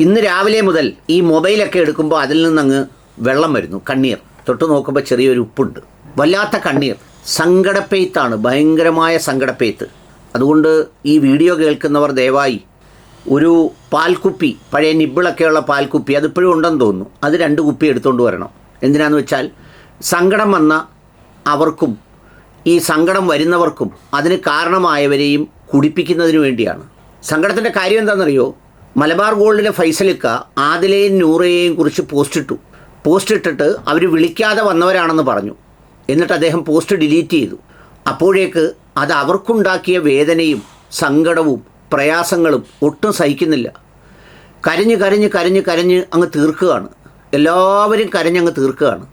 ഇന്ന് രാവിലെ മുതൽ ഈ മൊബൈലൊക്കെ എടുക്കുമ്പോൾ അതിൽ നിന്നങ്ങ് വെള്ളം വരുന്നു കണ്ണീർ. തൊട്ട് നോക്കുമ്പോൾ ചെറിയൊരു ഉപ്പുണ്ട്. വല്ലാത്ത കണ്ണീർ. സങ്കടപ്പെയ്ത്താണ് ഭയങ്കരമായ സങ്കടപ്പെയ്ത്ത്. അതുകൊണ്ട് ഈ വീഡിയോ കേൾക്കുന്നവർ ദയവായി ഒരു പാൽക്കുപ്പി പഴയ നിബിളൊക്കെയുള്ള പാൽക്കുപ്പി അതിപ്പോഴും ഉണ്ടെന്ന് തോന്നുന്നു. അത് രണ്ട് കുപ്പി എടുത്തുകൊണ്ട് വരണം. എന്തിനാന്ന് വെച്ചാൽ സങ്കടം വന്ന അവർക്കും ഈ സങ്കടം വരുന്നവർക്കും അതിന് കാരണമായവരെയും കുടിപ്പിക്കുന്നതിന് വേണ്ടിയാണ്. സങ്കടത്തിന്റെ കാര്യം എന്താണെന്നറിയോ? മലബാർ ഗോൾഡിലെ ഫൈസലിക്ക ആദിലയും നൂറയെയും കുറിച്ച് പോസ്റ്റ് ഇട്ടു പോസ്റ്റ് ഇട്ടിട്ട് അവർ വിളിക്കാതെ വന്നവരാണെന്ന് പറഞ്ഞു. എന്നിട്ട് അദ്ദേഹം പോസ്റ്റ് ഡിലീറ്റ് ചെയ്തു. അപ്പോഴേക്ക് അത് അവർക്കുണ്ടാക്കിയ വേദനയും സങ്കടവും പ്രയാസങ്ങളും ഒട്ടും സഹിക്കുന്നില്ല. കരഞ്ഞ് കരഞ്ഞ് കരഞ്ഞ് കരഞ്ഞ് അങ്ങ് തീർക്കുകയാണ്. എല്ലാവരും കരഞ്ഞങ്ങ് തീർക്കുകയാണ്.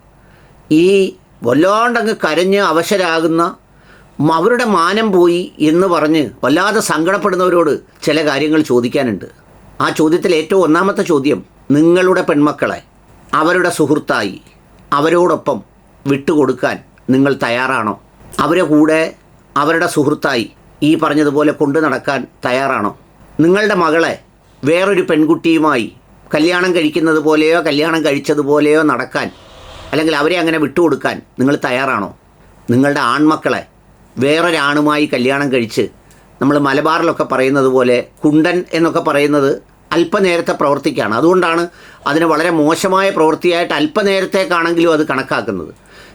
ഈ വല്ലാണ്ടങ്ങ് കരഞ്ഞ് അവശരാകുന്ന അവരുടെ മാനം പോയി എന്ന് പറഞ്ഞ് വല്ലാതെ സങ്കടപ്പെടുന്നവരോട് ചില കാര്യങ്ങൾ ചോദിക്കാനുണ്ട്. ആ ചോദ്യത്തിൽ ഏറ്റവും ഒന്നാമത്തെ ചോദ്യം നിങ്ങളുടെ പെൺമക്കളെ അവരുടെ സുഹൃത്തായി അവരോടൊപ്പം വിട്ടുകൊടുക്കാൻ നിങ്ങൾ തയ്യാറാണോ? അവരെ കൂടെ അവരുടെ സുഹൃത്തായി ഈ പറഞ്ഞതുപോലെ കൊണ്ടു നടക്കാൻ തയ്യാറാണോ? നിങ്ങളുടെ മകളെ വേറൊരു പെൺകുട്ടിയുമായി കല്യാണം കഴിക്കുന്നത് പോലെയോ കല്യാണം കഴിച്ചതുപോലെയോ നടക്കാൻ അല്ലെങ്കിൽ അവരെ അങ്ങനെ വിട്ടുകൊടുക്കാൻ നിങ്ങൾ തയ്യാറാണോ? നിങ്ങളുടെ ആൺമക്കളെ വേറൊരാണുമായി കല്യാണം കഴിച്ച് നമ്മൾ മലബാറിലൊക്കെ പറയുന്നത് പോലെ കുണ്ടൻ എന്നൊക്കെ പറയുന്നത് അല്പനേരത്തെ പ്രവൃത്തിക്കാണ് അതുകൊണ്ടാണ് അതിന് വളരെ മോശമായ പ്രവൃത്തിയായിട്ട് അല്പനേരത്തേക്കാണെങ്കിലും അത് കണക്കാക്കുന്നത്.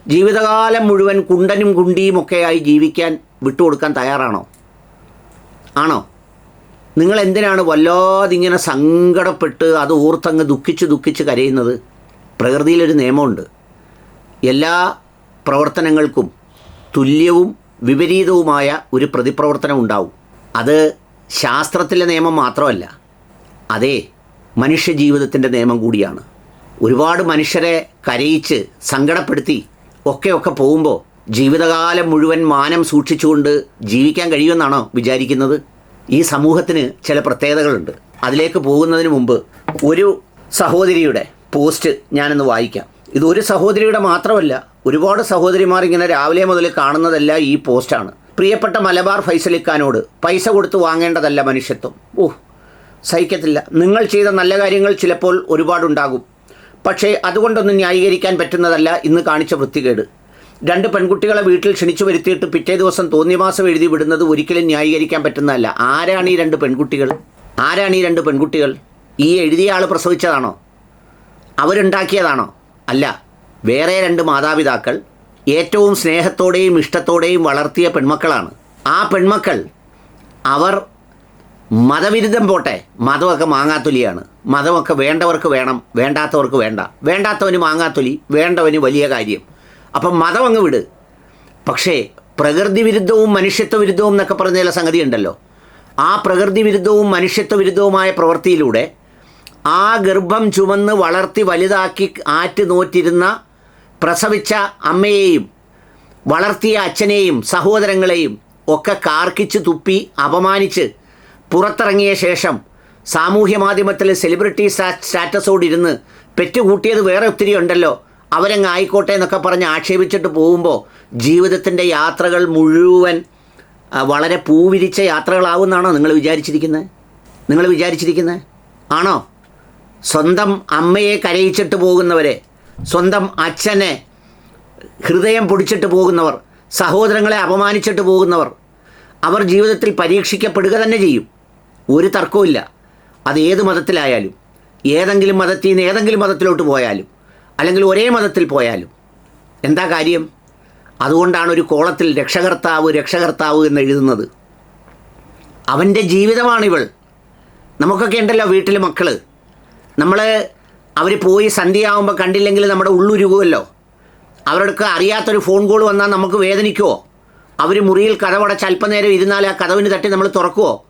ജീവിതകാലം മുഴുവൻ കുണ്ടനും കുണ്ടിയും ഒക്കെയായി ജീവിക്കാൻ വിട്ടുകൊടുക്കാൻ തയ്യാറാണോ? ആണോ? നിങ്ങൾ എന്തിനാണ് വല്ലാതെ ഇങ്ങനെ സങ്കടപ്പെട്ട് അത് ഓർത്തങ്ങ് ദുഃഖിച്ച് ദുഃഖിച്ച് കരയുന്നത്? പ്രകൃതിയിലൊരു നിയമമുണ്ട്. എല്ലാ പ്രവർത്തനങ്ങൾക്കും തുല്യവും വിപരീതവുമായ ഒരു പ്രതിപ്രവർത്തനം ഉണ്ടാവും. അത് ശാസ്ത്രത്തിലെ നിയമം മാത്രമല്ല. അതേ മനുഷ്യ ജീവിതത്തിന്റെ നിയമം കൂടിയാണ്. ഒരുപാട് മനുഷ്യരെ കരയിച്ച് സങ്കടപ്പെടുത്തി ഒക്കെ ഒക്കെ പോകുമ്പോൾ ജീവിതകാലം മുഴുവൻ മാനം സൂക്ഷിച്ചുകൊണ്ട് ജീവിക്കാൻ കഴിയുമെന്നാണോ വിചാരിക്കുന്നത്? ഈ സമൂഹത്തിന് ചില പ്രത്യേകതകളുണ്ട്. അതിലേക്ക് പോകുന്നതിന് മുമ്പ് ഒരു സഹോദരിയുടെ പോസ്റ്റ് ഞാനൊന്ന് വായിക്കാം. ഇത് ഒരു സഹോദരിയുടെ മാത്രമല്ല ഒരുപാട് സഹോദരിമാർ ഇങ്ങനെ രാവിലെ മുതൽ കാണുന്നതല്ല ഈ പോസ്റ്റാണ്. പ്രിയപ്പെട്ട മലബാർ ഫൈസലിക്കാനോട് പൈസ കൊടുത്ത് വാങ്ങേണ്ടതല്ല മനുഷ്യത്വം. ഓ സഹിക്കത്തില്ല. നിങ്ങൾ ചെയ്ത നല്ല കാര്യങ്ങൾ ചിലപ്പോൾ ഒരുപാടുണ്ടാകും. പക്ഷേ അതുകൊണ്ടൊന്നും ന്യായീകരിക്കാൻ പറ്റുന്നതല്ല ഇന്ന് കാണിച്ച വൃത്തികേട്. രണ്ട് പെൺകുട്ടികളെ വീട്ടിൽ ക്ഷണിച്ചു വരുത്തിയിട്ട് പിറ്റേ ദിവസം തോന്നിയമാസം എഴുതി വിടുന്നത് ഒരിക്കലും ന്യായീകരിക്കാൻ പറ്റുന്നതല്ല. ആരാണ് ഈ രണ്ട് പെൺകുട്ടികൾ? ആരാണ് ഈ രണ്ട് പെൺകുട്ടികൾ? ഈ എഴുതിയ ആൾ പ്രസവിച്ചതാണോ? അവരുണ്ടാക്കിയതാണോ? അല്ല. വേറെ രണ്ട് മാതാപിതാക്കൾ ഏറ്റവും സ്നേഹത്തോടെയും ഇഷ്ടത്തോടെയും വളർത്തിയ പെൺമക്കളാണ്. ആ പെൺമക്കൾ അവർ മതവിരുദ്ധം പോട്ടെ. മതമൊക്കെ മാങ്ങാത്തൊലിയാണ്. മതമൊക്കെ വേണ്ടവർക്ക് വേണം വേണ്ടാത്തവർക്ക് വേണ്ട. വേണ്ടാത്തവന് മാങ്ങാത്തൊലി വേണ്ടവന് വലിയ കാര്യം. അപ്പം മതം അങ്ങ് വിട്. പക്ഷേ പ്രകൃതി വിരുദ്ധവും മനുഷ്യത്വ വിരുദ്ധവും എന്നൊക്കെ പറഞ്ഞ ചില സംഗതി ഉണ്ടല്ലോ. ആ പ്രകൃതി വിരുദ്ധവും മനുഷ്യത്വ വിരുദ്ധവുമായ പ്രവൃത്തിയിലൂടെ ആ ഗർഭം ചുമന്ന് വളർത്തി വലുതാക്കി ആറ്റ് നോറ്റിരുന്ന പ്രസവിച്ച അമ്മയെയും വളർത്തിയ അച്ഛനെയും സഹോദരങ്ങളെയും ഒക്കെ കാർക്കിച്ച് തുപ്പി അപമാനിച്ച് പുറത്തിറങ്ങിയ ശേഷം സാമൂഹ്യ മാധ്യമത്തിൽ സെലിബ്രിറ്റി സ്റ്റാ- സ്റ്റാറ്റസോടിരുന്ന് പെറ്റുകൂട്ടിയത് വേറെ ഒത്തിരി ഉണ്ടല്ലോ. അവരങ്ങ് ആയിക്കോട്ടെ എന്നൊക്കെ പറഞ്ഞ് ആക്ഷേപിച്ചിട്ട് പോകുമ്പോൾ ജീവിതത്തിന്റെ യാത്രകൾ മുഴുവൻ വളരെ പൂവിരിച്ച യാത്രകളാവുമെന്നാണോ നിങ്ങൾ വിചാരിച്ചിരിക്കുന്നത് നിങ്ങൾ വിചാരിച്ചിരിക്കുന്നത് ആണോ? സ്വന്തം അമ്മയെ കരയിച്ചിട്ട് പോകുന്നവരെ സ്വന്തം അച്ഛനെ ഹൃദയം പൊടിച്ചിട്ട് പോകുന്നവർ സഹോദരങ്ങളെ അപമാനിച്ചിട്ട് പോകുന്നവർ അവർ ജീവിതത്തിൽ പരീക്ഷിക്കപ്പെടുക തന്നെ ചെയ്യും. ഒരു തർക്കവുമില്ല അത് ഏത് മതത്തിലായാലും ഏതെങ്കിലും മതത്തിൽ നിന്ന് ഏതെങ്കിലും മതത്തിലോട്ട് പോയാലും അല്ലെങ്കിൽ ഒരേ മതത്തിൽ പോയാലും. എന്താ കാര്യം? അതുകൊണ്ടാണ് ഒരു കോളത്തിൽ രക്ഷകർത്താവ് രക്ഷകർത്താവ് എന്ന് എഴുതുന്നത്. അവന്റെ ജീവിതമാണിവൾ. നമുക്കൊക്കെ ഉണ്ടല്ലോ വീട്ടിലെ മക്കൾ നമ്മൾ അവർ പോയി സന്ധ്യയാവുമ്പോൾ കണ്ടില്ലെങ്കിൽ നമ്മുടെ ഉള്ളുരുകുമല്ലോ അവർക്ക് അറിയാത്തൊരു ഫോൺ കോൾ വന്നാൽ നമുക്ക് വേദനിക്കുമോ അവർ മുറിയിൽ കഥവടച്ച് അല്പനേരം ഇരുന്നാൽ ആ കഥവിന് തട്ടി നമ്മൾ തുറക്കുമോ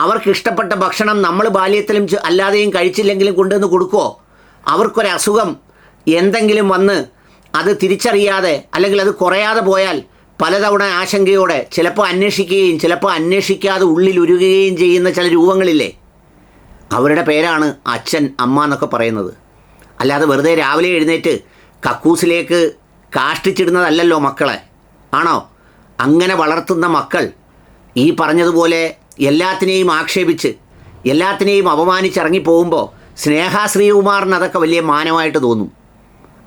അവർക്ക് ഇഷ്ടപ്പെട്ട ഭക്ഷണം നമ്മൾ ബാല്യത്തിലും അല്ലാതെയും കഴിച്ചില്ലെങ്കിലും കൊണ്ടുവന്ന് കൊടുക്കുമോ അവർക്കൊരസുഖം എന്തെങ്കിലും വന്ന് അത് തിരിച്ചറിയാതെ അല്ലെങ്കിൽ അത് കുറയാതെ പോയാൽ പലതവണ ആശങ്കയോടെ ചിലപ്പോൾ അന്വേഷിക്കുകയും ചിലപ്പോൾ അന്വേഷിക്കാതെ ഉള്ളിൽ ഉരുകുകയും ചെയ്യുന്ന ചില രൂപങ്ങളില്ലേ? അവരുടെ പേരാണ് അച്ഛൻ അമ്മ എന്നൊക്കെ പറയുന്നത്. അല്ലാതെ വെറുതെ രാവിലെ എഴുന്നേറ്റ് കക്കൂസിലേക്ക് കാഷ്ടിച്ചിടുന്നതല്ലല്ലോ മക്കളെ. ആണോ? അങ്ങനെ വളർത്തുന്ന മക്കൾ ഈ പറഞ്ഞതുപോലെ എല്ലാത്തിനെയും ആക്ഷേപിച്ച് എല്ലാത്തിനെയും അപമാനിച്ചിറങ്ങി പോകുമ്പോൾ സ്നേഹ ശ്രീകുമാറിന് അതൊക്കെ വലിയ മാനമായിട്ട് തോന്നും.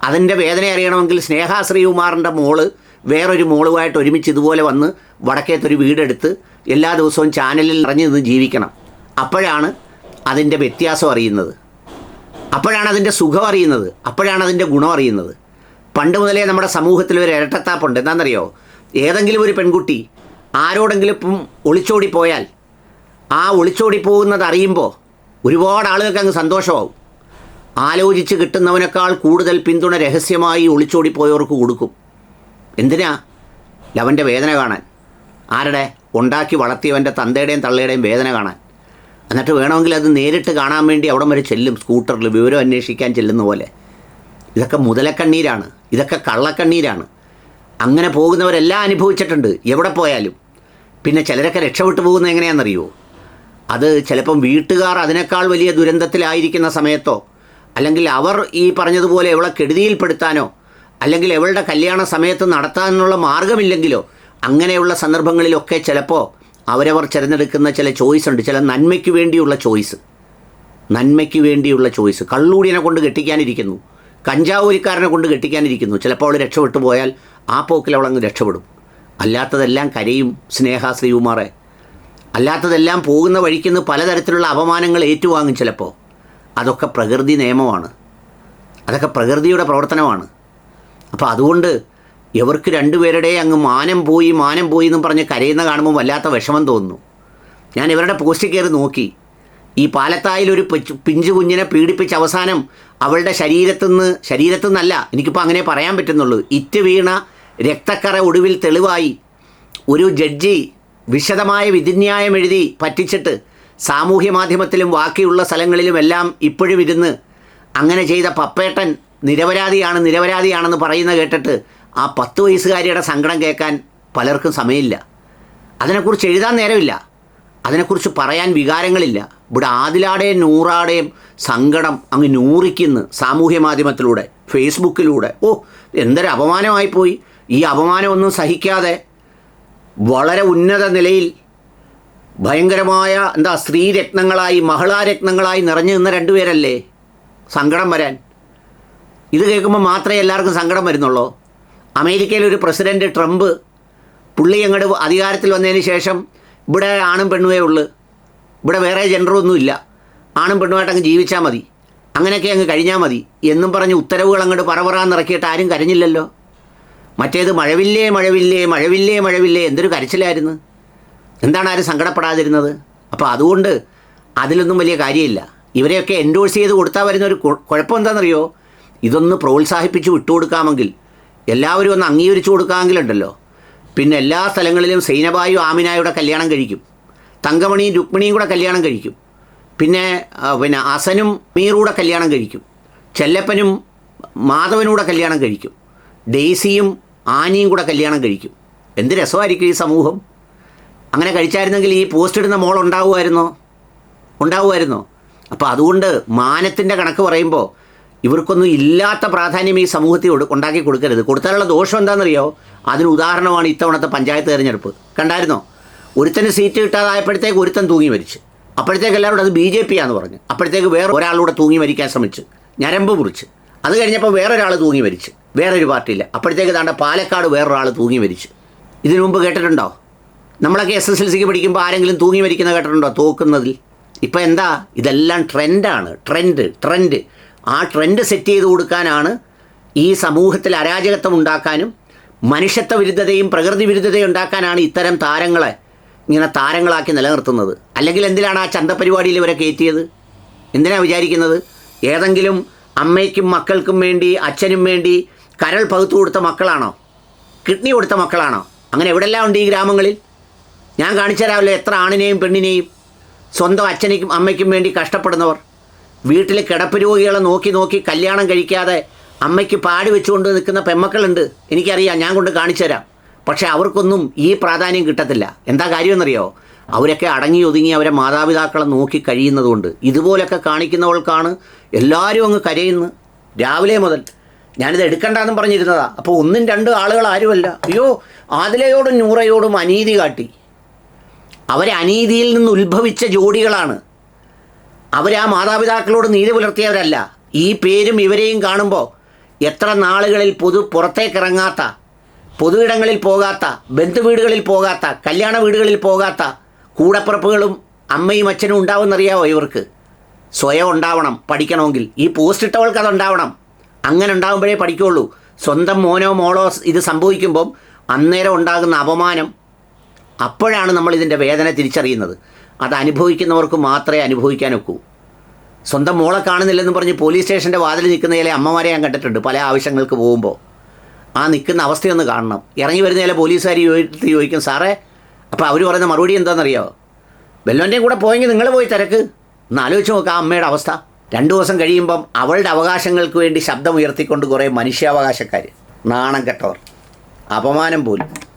അതിന്റെ വേദന അറിയണമെങ്കിൽ സ്നേഹ ശ്രീകുമാറിന്റെ മോൾ വേറൊരു മോളുമായിട്ട് ഒരുമിച്ച് ഇതുപോലെ വന്ന് വടക്കേത്തൊരു വീടെടുത്ത് എല്ലാ ദിവസവും ചാനലിൽ നിറഞ്ഞു നിന്ന് ജീവിക്കണം. അപ്പോഴാണ് അതിന്റെ വ്യത്യാസം അറിയുന്നത്. അപ്പോഴാണ് അതിന്റെ സുഖം അറിയുന്നത്. അപ്പോഴാണ് അതിന്റെ ഗുണം അറിയുന്നത്. പണ്ട് മുതലേ നമ്മുടെ സമൂഹത്തിൽ ഒരു ഇരട്ടത്താപ്പുണ്ട്. എന്താണെന്നറിയോ? ഏതെങ്കിലും ഒരു പെൺകുട്ടി ആരോടെങ്കിലും ഇപ്പം ഒളിച്ചോടി പോയാൽ ആ ഒളിച്ചോടി പോകുന്നത് അറിയുമ്പോൾ ഒരുപാട് ആളുകൾക്ക് അങ്ങ് സന്തോഷമാവും. ആലോചിച്ച് കിട്ടുന്നവനേക്കാൾ കൂടുതൽ പിന്തുണ രഹസ്യമായി ഒളിച്ചോടിപ്പോയവർക്ക് കൊടുക്കും. എന്തിനാ? ലവന്റെ വേദന കാണാൻ. ആരുടെ? ഉണ്ടാക്കി വളർത്തിയവന്റെ തന്തയുടെയും തള്ളയുടെയും വേദന കാണാൻ. എന്നിട്ട് വേണമെങ്കിൽ അത് നേരിട്ട് കാണാൻ വേണ്ടി അവിടം വരെ ചെല്ലും സ്കൂട്ടറിൽ വിവരം അന്വേഷിക്കാൻ ചെല്ലുന്ന പോലെ. ഇതൊക്കെ മുതലക്കണ്ണീരാണ്. ഇതൊക്കെ കള്ളക്കണ്ണീരാണ്. അങ്ങനെ പോകുന്നവരെല്ലാം അനുഭവിച്ചിട്ടുണ്ട്. എവിടെ പോയാലും. പിന്നെ ചിലരൊക്കെ രക്ഷപ്പെട്ടു പോകുന്നത് എങ്ങനെയാണെന്നറിയോ അത് ചിലപ്പം വീട്ടുകാർ അതിനേക്കാൾ വലിയ ദുരന്തത്തിലായിരിക്കുന്ന സമയത്തോ അല്ലെങ്കിൽ അവർ ഈ പറഞ്ഞതുപോലെ എവളെ കെടുതിയിൽപ്പെടുത്താനോ അല്ലെങ്കിൽ എവളുടെ കല്യാണ സമയത്ത് നടത്താനുള്ള മാർഗമില്ലെങ്കിലോ അങ്ങനെയുള്ള സന്ദർഭങ്ങളിലൊക്കെ ചിലപ്പോൾ അവരവർ തിരഞ്ഞെടുക്കുന്ന ചില ചോയ്സ് ഉണ്ട്. ചില നന്മയ്ക്ക് വേണ്ടിയുള്ള ചോയ്സ് നന്മയ്ക്ക് വേണ്ടിയുള്ള ചോയ്സ് കള്ളൂടിയനെ കൊണ്ട് കെട്ടിക്കാനിരിക്കുന്നു. കഞ്ചാവൂരിക്കാരനെ കൊണ്ട് കെട്ടിക്കാനിരിക്കുന്നു. ചിലപ്പോൾ അവൾ രക്ഷപ്പെട്ടു പോയാൽ ആ പോക്കിൽ അവളങ്ങ് രക്ഷപ്പെടും. അല്ലാത്തതെല്ലാം കരയും സ്നേഹ ശ്രീകുമാറെ. അല്ലാത്തതെല്ലാം പോകുന്ന വഴിക്കുന്ന് പലതരത്തിലുള്ള അപമാനങ്ങൾ ഏറ്റുവാങ്ങും ചിലപ്പോൾ അതൊക്കെ പ്രകൃതി നിയമമാണ്. അതൊക്കെ പ്രകൃതിയുടെ പ്രവർത്തനമാണ്. അപ്പോൾ അതുകൊണ്ട് ഇവർക്ക് രണ്ടുപേരുടെ അങ്ങ് മാനം പോയി മാനം പോയി എന്നും പറഞ്ഞ് കരയുന്ന കാണുമ്പോൾ വല്ലാത്ത വിഷമം തോന്നുന്നു. ഞാൻ ഇവരുടെ പോസ്റ്റിൽ കയറി നോക്കി. ഈ പാലത്തായിൽ ഒരു പിഞ്ചു കുഞ്ഞിനെ പീഡിപ്പിച്ച അവസാനം അവളുടെ ശരീരത്തു നിന്ന് ശരീരത്തു നിന്നല്ല എനിക്കിപ്പോൾ അങ്ങനെ പറയാൻ പറ്റുന്നുള്ളൂ. ഇറ്റ് വീണ രക്തക്കറ ഒടുവിൽ തെളിവായി. ഒരു ജഡ്ജി വിശദമായ വിധിന്യായം എഴുതി പറ്റിച്ചിട്ട് സാമൂഹ്യ മാധ്യമത്തിലും ബാക്കിയുള്ള സ്ഥലങ്ങളിലുമെല്ലാം ഇപ്പോഴും ഇരുന്ന് അങ്ങനെ ചെയ്ത പപ്പേട്ടൻ നിരപരാധിയാണ് നിരപരാധിയാണെന്ന് പറയുന്ന കേട്ടിട്ട് ആ പത്ത് വയസ്സുകാരിയുടെ സങ്കടം കേൾക്കാൻ പലർക്കും സമയമില്ല. അതിനെക്കുറിച്ച് എഴുതാൻ നേരമില്ല. അതിനെക്കുറിച്ച് പറയാൻ വികാരങ്ങളില്ല. ഇവിടെ ആദിലാടെയും നൂറാടെയും സങ്കടം അങ്ങ് നൂറിക്കുന്നു സാമൂഹ്യ മാധ്യമത്തിലൂടെ ഫേസ്ബുക്കിലൂടെ. ഓ എന്തൊരു അപമാനമായിപ്പോയി. ഈ അപമാനമൊന്നും സഹിക്കാതെ വളരെ ഉന്നത നിലയിൽ ഭയങ്കരമായ എന്താ സ്ത്രീരത്നങ്ങളായി മഹിളാരത്നങ്ങളായി നിറഞ്ഞു നിന്ന രണ്ടുപേരല്ലേ? സങ്കടം വരാൻ. ഇത് കേൾക്കുമ്പോൾ മാത്രമേ എല്ലാവർക്കും സങ്കടം വരുന്നുള്ളൂ. അമേരിക്കയിലെ ഒരു പ്രസിഡന്റ് ട്രംപ് പുള്ളി അങ്ങോട്ട് അധികാരത്തിൽ വന്നതിന് ശേഷം ഇവിടെ ആണും പെണ്ണുമേ ഉള്ളു. ഇവിടെ വേറെ ജനറൊന്നുമില്ല. ആണും പെണ്ണുമായിട്ട് അങ്ങ് ജീവിച്ചാൽ മതി. അങ്ങനെയൊക്കെ അങ്ങ് കഴിഞ്ഞാൽ മതി. എന്നും പറഞ്ഞ് ഉത്തരവുകൾ അങ്ങോട്ട് പറവറാന്നിറക്കിയിട്ട് ആരും കരഞ്ഞില്ലല്ലോ. മറ്റേത് മഴവില്ലേ മഴവില്ലേ മഴവില്ലേ മഴവില്ലേ എന്തൊരു കരച്ചിലായിരുന്നു. എന്താണ് ആരും സങ്കടപ്പെടാതിരുന്നത്? അപ്പോൾ അതുകൊണ്ട് അതിലൊന്നും വലിയ കാര്യമില്ല. ഇവരെയൊക്കെ എൻഡോഴ്സ് ചെയ്ത് കൊടുത്താൽ വരുന്ന ഒരു കുഴപ്പം എന്താണെന്നറിയോ ഇതൊന്ന് പ്രോത്സാഹിപ്പിച്ച് വിട്ടുകൊടുക്കാമെങ്കിൽ എല്ലാവരും ഒന്ന് അംഗീകരിച്ചു കൊടുക്കാമെങ്കിലുണ്ടല്ലോ. പിന്നെ എല്ലാ സ്ഥലങ്ങളിലും സൈനബായു ആമിനായുടെ കല്യാണം കഴിക്കും. തങ്കമണിയും രുക്മിണിയും കൂടെ കല്യാണം കഴിക്കും. പിന്നെ പിന്നെ അസനും മീറൂടെ കല്യാണം കഴിക്കും. ചെല്ലപ്പനും മാധവനൂടെ കല്യാണം കഴിക്കും. ഡെയ്സിയും ആനിയും കൂടെ കല്യാണം കഴിക്കും. എന്ത് രസമായിരിക്കും ഈ സമൂഹം? അങ്ങനെ കഴിച്ചായിരുന്നെങ്കിൽ ഈ പോസ്റ്റ് ഇടുന്ന മോൾ ഉണ്ടാവുമായിരുന്നോ? ഉണ്ടാവുമായിരുന്നോ? അപ്പോൾ അതുകൊണ്ട് മാനത്തിന്റെ കണക്ക് പറയുമ്പോൾ ഇവർക്കൊന്നും ഇല്ലാത്ത പ്രാധാന്യം ഈ സമൂഹത്തിൽ ഉണ്ടാക്കി കൊടുക്കരുത്. കൊടുത്താലുള്ള ദോഷം എന്താണെന്നറിയോ? അതിന് ഉദാഹരണമാണ് ഇത്തവണത്തെ പഞ്ചായത്ത് തിരഞ്ഞെടുപ്പ്. കണ്ടായിരുന്നോ? ഒരുത്തന് സീറ്റ് കിട്ടാതായപ്പോഴത്തേക്ക് ഒരുത്തൻ തൂങ്ങി മരിച്ചു. അപ്പോഴത്തേക്ക് എല്ലാവരോടും അത് ബി ജെ പി ആണെന്ന് പറഞ്ഞു. അപ്പോഴത്തേക്ക് വേറെ ഒരാളൂടെ തൂങ്ങി മരിക്കാൻ ശ്രമിച്ചു. ഞരമ്പ് മുറിച്ച്. അത് കഴിഞ്ഞപ്പോൾ വേറൊരാൾ തൂങ്ങി മരിച്ചു. വേറൊരു പാർട്ടിയില്ല. അപ്പോഴത്തേക്ക് താണ്ട പാലക്കാട് വേറൊരാൾ തൂങ്ങി മരിച്ചു. ഇതിനു മുമ്പ് കേട്ടിട്ടുണ്ടോ? നമ്മളൊക്കെ എസ് എസ് എൽ സിക്ക് പഠിക്കുമ്പോൾ ആരെങ്കിലും തൂങ്ങി മരിക്കുന്ന കേട്ടിട്ടുണ്ടോ തോക്കുന്നതിൽ? ഇപ്പം എന്താ? ഇതെല്ലാം ട്രെൻഡാണ്. Trend trend. ആ ട്രെൻഡ് സെറ്റ് ചെയ്ത് കൊടുക്കാനാണ് ഈ സമൂഹത്തിൽ അരാജകത്വം ഉണ്ടാക്കാനും മനുഷ്യത്വ വിരുദ്ധതയും പ്രകൃതി വിരുദ്ധതയും ഉണ്ടാക്കാനാണ് ഇത്തരം താരങ്ങളെ ഇങ്ങനെ താരങ്ങളാക്കി നിലനിർത്തുന്നത്. അല്ലെങ്കിൽ എന്തിനാണ് ആ ചന്തപരിപാടിയിൽ ഇവരെ കയറ്റിയത്? എന്തിനാണ് വിചാരിക്കുന്നത്? ഏതെങ്കിലും അമ്മയ്ക്കും മക്കൾക്കും വേണ്ടി അച്ഛനും വേണ്ടി കരൾ പകുത്തു കൊടുത്ത മക്കളാണോ? കിഡ്നി കൊടുത്ത മക്കളാണോ? അങ്ങനെ എവിടെല്ലാം ഉണ്ട് ഈ ഗ്രാമങ്ങളിൽ? ഞാൻ കാണിച്ചു തരാമല്ലോ എത്ര ആണിനെയും പെണ്ണിനെയും. സ്വന്തം അച്ഛനും അമ്മയ്ക്കും വേണ്ടി കഷ്ടപ്പെടുന്നവർ. വീട്ടിൽ കിടപ്പ് രോഗികളെ നോക്കി നോക്കി കല്യാണം കഴിക്കാതെ അമ്മയ്ക്ക് പാടി വെച്ചുകൊണ്ട് നിൽക്കുന്ന പെമ്മക്കളുണ്ട്. എനിക്കറിയാം ഞാൻ കൊണ്ട് കാണിച്ചു തരാം. പക്ഷേ അവർക്കൊന്നും ഈ പ്രാധാന്യം കിട്ടത്തില്ല. എന്താ കാര്യമെന്നറിയോ? അവരൊക്കെ അടങ്ങി ഒതുങ്ങി അവരെ മാതാപിതാക്കളെ നോക്കി കഴിയുന്നതുകൊണ്ട്. ഇതുപോലൊക്കെ കാണിക്കുന്നവൾക്കാണ് എല്ലാവരും അങ്ങ് കരയുന്നു രാവിലെ മുതൽ ഞാനിത് എടുക്കണ്ടെന്നും പറഞ്ഞിരുന്നതാ. അപ്പോൾ ഒന്നും രണ്ടും ആളുകൾ ആരുമല്ല. അയ്യോ ആദിലയോടും നൂറയോടും അനീതി കാട്ടി. അവരെ അനീതിയിൽ നിന്ന് ഉത്ഭവിച്ച ജോഡികളാണ്. അവർ ആ മാതാപിതാക്കളോട് നീതി പുലർത്തിയവരല്ല. ഈ പേരും ഇവരെയും കാണുമ്പോൾ എത്ര നാളുകളിൽ പൊതു പുറത്തേക്കിറങ്ങാത്ത പൊതുയിടങ്ങളിൽ പോകാത്ത ബന്ധുവീടുകളിൽ പോകാത്ത കല്യാണ വീടുകളിൽ പോകാത്ത കൂടപ്പിറപ്പുകളും അമ്മയും അച്ഛനും ഉണ്ടാവുമെന്നറിയാവോ ഇവർക്ക്? സ്വയം ഉണ്ടാവണം പഠിക്കണമെങ്കിൽ. ഈ പോസ്റ്റ് ഇട്ടവൾക്ക് അതുണ്ടാവണം. അങ്ങനെ ഉണ്ടാകുമ്പോഴേ പഠിക്കുള്ളൂ. സ്വന്തം മോനോ മോളോ ഇത് സംഭവിക്കുമ്പം അന്നേരം ഉണ്ടാകുന്ന അപമാനം അപ്പോഴാണ് നമ്മൾ ഇതിന്റെ വേദന തിരിച്ചറിയുന്നത്. അത് അനുഭവിക്കുന്നവർക്ക് മാത്രമേ അനുഭവിക്കാൻ ഒക്കൂ. സ്വന്തം മോളെ കാണുന്നില്ലെന്ന് പറഞ്ഞ് പോലീസ് സ്റ്റേഷന്റെ വാതിൽ നിൽക്കുന്ന ചില അമ്മമാരെ ഞാൻ കണ്ടിട്ടുണ്ട് പല ആവശ്യങ്ങൾക്ക് പോകുമ്പോൾ. ആ നിൽക്കുന്ന അവസ്ഥയൊന്ന് കാണണം. ഇറങ്ങി വരുന്ന ചില പോലീസുകാർ ചോദിക്കും സാറേ അപ്പോൾ അവർ പറയുന്ന മറുപടി എന്താണെന്നറിയോ വെല്ലോന്റെയും കൂടെ പോയെങ്കിൽ നിങ്ങൾ പോയി തിരക്ക്. ഒന്ന് ആലോചിച്ച് നോക്കാം ആ അമ്മയുടെ അവസ്ഥ. രണ്ടു ദിവസം കഴിയുമ്പം അവളുടെ അവകാശങ്ങൾക്ക് വേണ്ടി ശബ്ദമുയർത്തിക്കൊണ്ട് കുറേ മനുഷ്യാവകാശക്കാർ നാണം കെട്ടവർ. അപമാനം പോലും.